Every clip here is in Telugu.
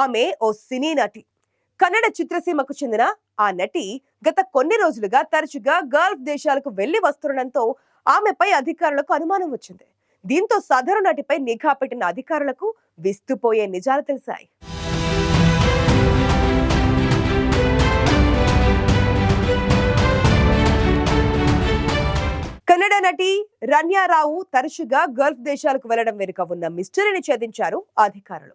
ఆమె ఓ సినీ నటి. కన్నడ చిత్రసీమకు చెందిన ఆ నటి గత కొన్ని రోజులుగా తరచుగా గల్ఫ్ దేశాలకు వెళ్ళి వస్తుండటంతో ఆమెపై అధికారులకు అనుమానం వచ్చింది. దీంతో సదరు నటిపై నిఘా పెట్టిన అధికారులకు విస్తుపోయే నిజాలు తెలిసాయి. కన్నడ నటి రన్యారావు తరచుగా గల్ఫ్ దేశాలకు వెళ్ళడం వెనుక ఉన్న మిస్టరీని ఛేదించారు అధికారులు.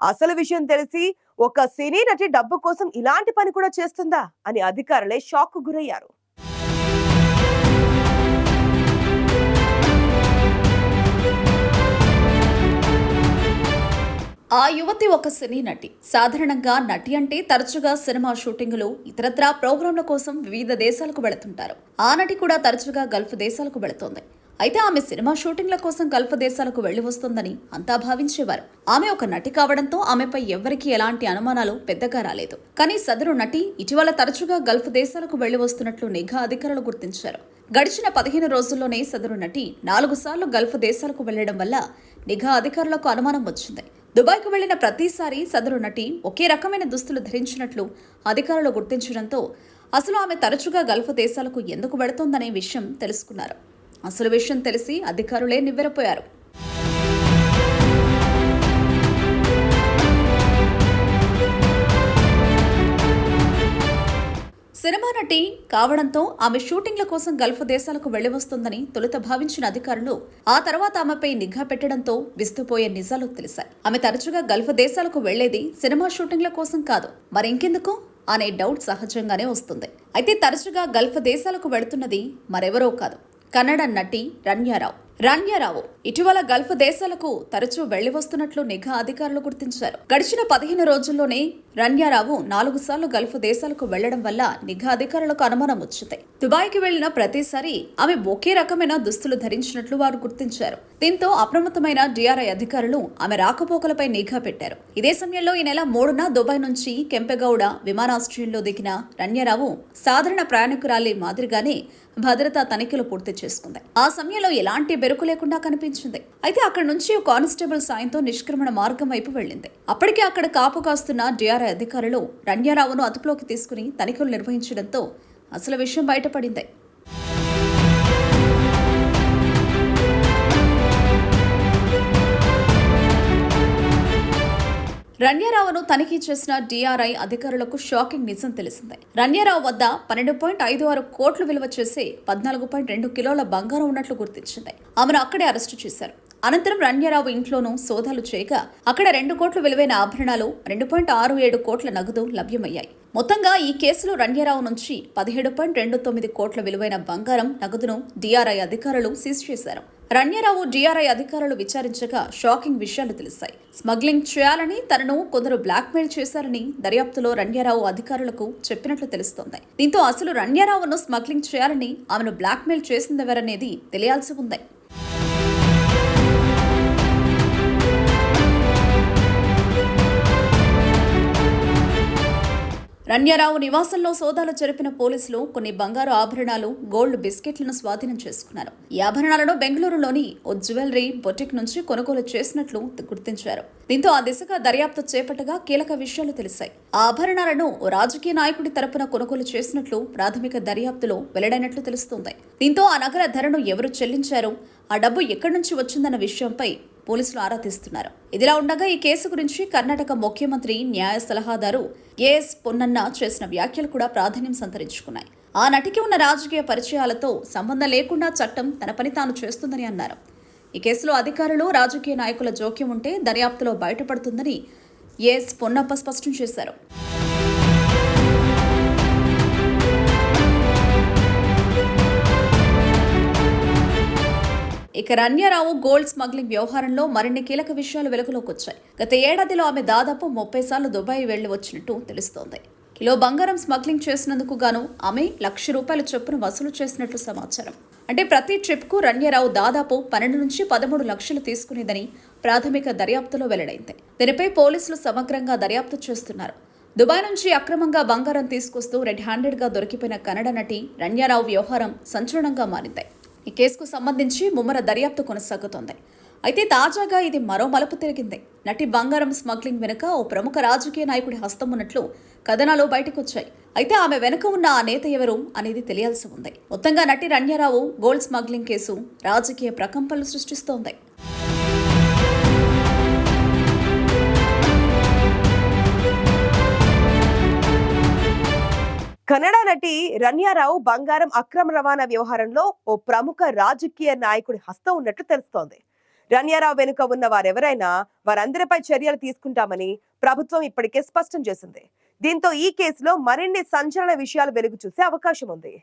అసలు విషయం తెలిసి ఒక సినీ నటి డబ్బు కోసం ఇలాంటి పని కూడా చేస్తుందా అని అధికారులే షాక్ గురయ్యారు. ఆ యువతి ఒక సినీ నటి. సాధారణంగా నటి అంటే తరచుగా సినిమా షూటింగులు ఇతరత్రా ప్రోగ్రాంల కోసం వివిధ దేశాలకు వెళుతుంటారు. ఆ నటి కూడా తరచుగా గల్ఫ్ దేశాలకు వెళుతోంది. అయితే ఆమె సినిమా షూటింగ్ల కోసం గల్ఫ్ దేశాలకు వెళ్ళి వస్తుందని అంతా భావించేవారు. ఆమె ఒక నటి కావడంతో ఆమెపై ఎవ్వరికీ ఎలాంటి అనుమానాలు పెద్దగా రాలేదు. కానీ సదరు నటి ఇటీవల తరచుగా గల్ఫ్ దేశాలకు వెళ్ళి వస్తున్నట్లు నిఘా అధికారులు గుర్తించారు. గడిచిన పదిహేను రోజుల్లోనే సదరు నటి నాలుగు సార్లు గల్ఫ్ దేశాలకు వెళ్ళడం వల్ల నిఘా అధికారులకు అనుమానం వచ్చింది. దుబాయ్కు వెళ్ళిన ప్రతిసారి సదరు నటి ఒకే రకమైన దుస్తులు ధరించినట్లు అధికారులు గుర్తించడంతో అసలు ఆమె తరచుగా గల్ఫ్ దేశాలకు ఎందుకు వెళుతోందనే విషయం తెలుసుకున్నారు. అసలు విషయం తెలిసి అధికారులే నివ్వెరపోయారు. సినిమా నటి కావడంతో ఆమె షూటింగ్ల కోసం గల్ఫ్ దేశాలకు వెళ్ళి వస్తుందని తొలుత భావించిన అధికారులు ఆ తర్వాత ఆమెపై నిఘా పెట్టడంతో విస్తుపోయే నిజాలు తెలిసాయి ఆమె తరచుగా గల్ఫ్ దేశాలకు వెళ్ళేది సినిమా షూటింగ్ల కోసం కాదు. మరింకెందుకు అనే డౌట్ సహజంగానే వస్తుంది. అయితే తరచుగా గల్ఫ్ దేశాలకు వెళుతున్నది మరెవరో కాదు. కన్నడ నటి రన్యారావు రన్యారావు ఇటీవల గల్ఫ్ దేశాలకు తరచూ వెళ్ళి వస్తున్నట్లు నిఘా అధికారులు గుర్తించారు. గడిచిన పదిహేను రోజుల్లోనే రన్యారావు నాలుగు సార్లు గల్ఫ్ దేశాలకు వెళ్ళడం వల్ల నిఘా అధికారులకు అనుమానం వచ్చింది. దుబాయ్కి వెళ్ళిన ప్రతిసారి ఆమె ఒకే రకమైన దుస్తులు ధరించినట్లు వారు గుర్తించారు. దీంతో అప్రమత్తమైన డిఆర్ఐ అధికారులు ఆమె రాకపోకలపై నిఘా పెట్టారు. ఇదే సమయంలో ఈ నెల మూడున దుబాయ్ నుంచి కెంపెగౌడ విమానాశ్రయంలో దిగిన రన్యారావు సాధారణ ప్రయాణికురాలి మాదిరిగానే భద్రతా తనిఖీలు పూర్తి చేసుకుంది. ఆ సమయంలో ఎలాంటి బెరుకు లేకుండా కనిపించింది అయితే అక్కడ నుంచి ఓ కానిస్టేబుల్ సాయంతో నిష్క్రమణ మార్గం వైపు వెళ్ళింది. అప్పటికే అక్కడ కాపు కాస్తున్న డిఆర్ఐ అధికారులు రన్యారావును అదుపులోకి తీసుకుని తనిఖీలు నిర్వహించడంతో అసలు విషయం బయటపడింది. రన్యారావును తనిఖీ చేసిన డిఆర్ఐ అధికారులకు షాకింగ్ నిజం తెలిసిందే. రన్యారావు వద్ద పన్నెండు పాయింట్ ఐదు ఆరు కోట్లు విలువ చేసి పద్నాలుగు పాయింట్ రెండు కిలోల బంగారం ఉన్నట్లు గుర్తించింది. ఆమెను అక్కడే అరెస్టు చేశారు. అనంతరం రన్యారావు ఇంట్లోనూ సోదాలు చేయగా అక్కడ రెండు కోట్ల విలువైన ఆభరణాలు రెండు పాయింట్ ఆరు ఏడు కోట్ల నగదు లభ్యమయ్యాయి. మొత్తంగా ఈ కేసులో రన్యారావు నుంచి పదిహేడు పాయింట్ రెండు తొమ్మిది కోట్ల విలువైన బంగారం నగదును డిఆర్ఐ అధికారులు సీజ్ చేశారు. రణ్యరావు డిఆర్ఐ అధికారులు విచారించగా షాకింగ్ విషయాలు తెలిసాయి. స్మగ్లింగ్ చేయాలని తనను కొందరు బ్లాక్మెయిల్ చేశారని దర్యాప్తులో రణ్యారావు అధికారులకు చెప్పినట్లు తెలుస్తోంది. దీంతో అసలు రణ్యారావును స్మగ్లింగ్ చేయాలని ఆమెను బ్లాక్మెయిల్ చేసిందెవరనేది తెలియాల్సి ఉంది. రన్యారావు నివాసంలో సోదాలు జరిపిన పోలీసులు కొన్ని బంగారు ఆభరణాలు గోల్డ్ బిస్కెట్లను స్వాధీనం చేసుకున్నారు. ఈ ఆభరణాలను బెంగళూరులోని ఓ జ్యువెలరీ బొటిక్ నుంచి కొనుగోలు చేసినట్లు గుర్తించారు. దీంతో ఆ దిశగా దర్యాప్తు చేపట్టగా కీలక విషయాలు తెలిసాయి ఆ ఆభరణాలను ఓ రాజకీయ నాయకుడి తరపున కొనుగోలు చేసినట్లు ప్రాథమిక దర్యాప్తులో వెల్లడైనట్లు తెలుస్తోంది. దీంతో ఆ నగర ధరను ఎవరు చెల్లించారో? ఆ డబ్బు ఎక్కడి నుంచి వచ్చిందన్న విషయంపై పోలీసులు ఆరా తీస్తున్నారు. ఇదిలా ఉండగా ఈ కేసు గురించి కర్ణాటక ముఖ్యమంత్రి న్యాయ సలహాదారు ఏఎస్ పొన్నన్న చేసిన వ్యాఖ్యలు కూడా ప్రాధాన్యం సంతరించుకున్నాయి. ఆ నటికి ఉన్న రాజకీయ పరిచయాలతో సంబంధం లేకుండా చట్టం తన పని తాను చేస్తుందని అన్నారు. ఈ కేసులో అధికారులు రాజకీయ నాయకుల జోక్యం ఉంటే దర్యాప్తులో బయటపడుతుందని ఏఎస్ పొన్నప్ప స్పష్టం చేశారు. ఇక రన్యారావు గోల్డ్ స్మగ్లింగ్ వ్యవహారంలో మరిన్ని కీలక విషయాలు వెలుగులోకి వచ్చాయి. గత ఏడాదిలో ఆమె దాదాపు ముప్పై సార్లు దుబాయ్ వెళ్ళి వచ్చినట్టు తెలుస్తోంది. కిలో బంగారం స్మగ్లింగ్ చేసినందుకు గాను ఆమె లక్ష రూపాయల చొప్పున వసూలు చేసినట్లు సమాచారం. అంటే ప్రతి ట్రిప్కు రన్యారావు దాదాపు పన్నెండు నుంచి పదమూడు లక్షలు తీసుకునేదని ప్రాథమిక దర్యాప్తులో వెల్లడైంది. దీనిపై పోలీసులు సమగ్రంగా దర్యాప్తు చేస్తున్నారు. దుబాయ్ నుంచి అక్రమంగా బంగారం తీసుకొస్తూ రెడ్ హ్యాండెడ్గా దొరికిపోయిన కన్నడ నటి రన్యారావు వ్యవహారం సంచలనంగా మారింది. ఈ కేసుకు సంబంధించి ముమ్మర దర్యాప్తు కొనసాగుతోంది. అయితే తాజాగా ఇది మరో మలుపు తిరిగింది. నటి బంగారం స్మగ్లింగ్ వెనుక ఓ ప్రముఖ రాజకీయ నాయకుడి హస్తం ఉన్నట్లు కథనాలు బయటకొచ్చాయి. అయితే ఆమె వెనుక ఉన్న ఆ నేత ఎవరు అనేది తెలియాల్సి ఉంది. మొత్తంగా నటి రణ్యారావు గోల్డ్ స్మగ్లింగ్ కేసు రాజకీయ ప్రకంపనలు సృష్టిస్తోంది. కన్నడ నటి రన్యారావు బంగారం అక్రమ రవాణా వ్యవహారంలో ఓ ప్రముఖ రాజకీయ నాయకుడి హస్తం ఉన్నట్లు తెలుస్తోంది. రన్యారావు వెనుక ఉన్న వారెవరైనా వారందరిపై చర్యలు తీసుకుంటామని ప్రభుత్వం ఇప్పటికే స్పష్టం చేసింది. దీంతో ఈ కేసులో మరిన్ని సంచలన విషయాలు వెలుగు చూసే అవకాశం ఉంది.